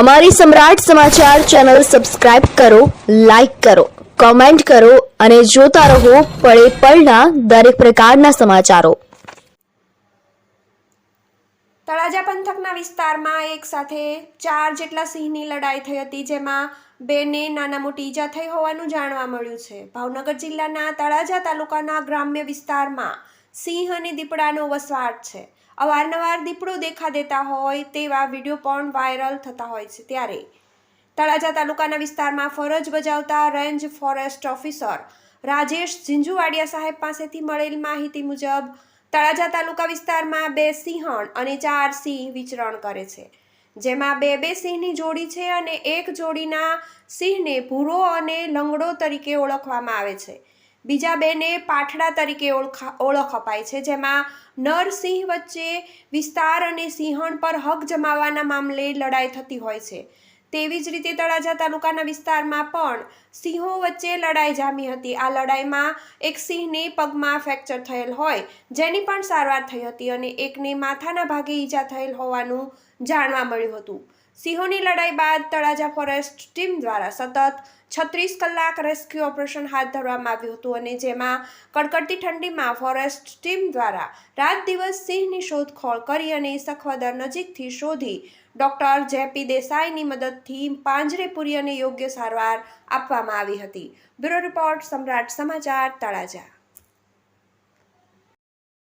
અમારી Samrat Samachar channel subscribe કરો, like કરો, કોમેન્ટ કરો અને જોતા રહો પળે પળના દરેક પ્રકારના સમાચારો. તળાજા પંથકના વિસ્તારમાં એક સાથે ચાર જેટલા સિંહની લડાઈ થઈ હતી, જેમાં બેને નાના મોટી ઈજા થઈ હોવાનું જાણવા મળ્યું છે. ભાવનગર જિલ્લાના તળાજા તાલુકાના ગ્રામ્ય વિસ્તારમાં સિંહ અને દીપડાનો વસવાટ છે. અવારનવાર દીપડો દેખા દેતા હોય તેવા વીડિયો પણ વાયરલ થતા હોય છે ત્યારે. તળાજા તાલુકાના વિસ્તારમાં ફરજ બજાવતા range forest officer Rajesh Jhinjhuwadiya સાહેબ પાસેથી મળેલ માહિતી મુજબ, તળાજા તાલુકા વિસ્તારમાં બે સિંહણ અને ચાર સિંહ વિચરણ કરે છે. જેમાં બે બે સિંહની જોડી છે અને એક જોડીના સિંહને ભૂરો અને લંગડો તરીકે ઓળખવામાં આવે છે. બીજા બેને પાઠડા તરીકે ઓળખા અપાય છે, જેમાં નર સિંહ વચ્ચે વિસ્તાર અને સિંહણ પર હક જમાવવાના મામલે લડાઈ થતી હોય છે. તેવી જ રીતે તળાજા તાલુકાના વિસ્તારમાં પણ સિંહો વચ્ચે લડાઈ જામી હતી. આ લડાઈમાં એક સિંહને પગમાં ફ્રેક્ચર થયેલ હોય, જેની પણ સારવાર થઈ હતી અને એકને માથાના ભાગે ઈજા થયેલ હોવાનું જાણવા મળ્યું હતું. સિંહોની લડાઈ બાદ તળાજા ફોરેસ્ટ ટીમ દ્વારા સતત છત્રીસ કલાક રેસ્ક્યુ ઓપરેશન હાથ ધરવામાં આવ્યું હતું અને જેમાં કડકડતી ઠંડીમાં ફોરેસ્ટ ટીમ દ્વારા રાત દિવસ સિંહની શોધખોળ કરી અને સખવદર નજીકથી શોધી ડૉક્ટર જેપી દેસાઈની મદદથી પાંજરે પૂરી અને યોગ્ય સારવાર આપવામાં આવી હતી. બ્યુરો રિપોર્ટ સમ્રાટ સમાચાર તળાજા.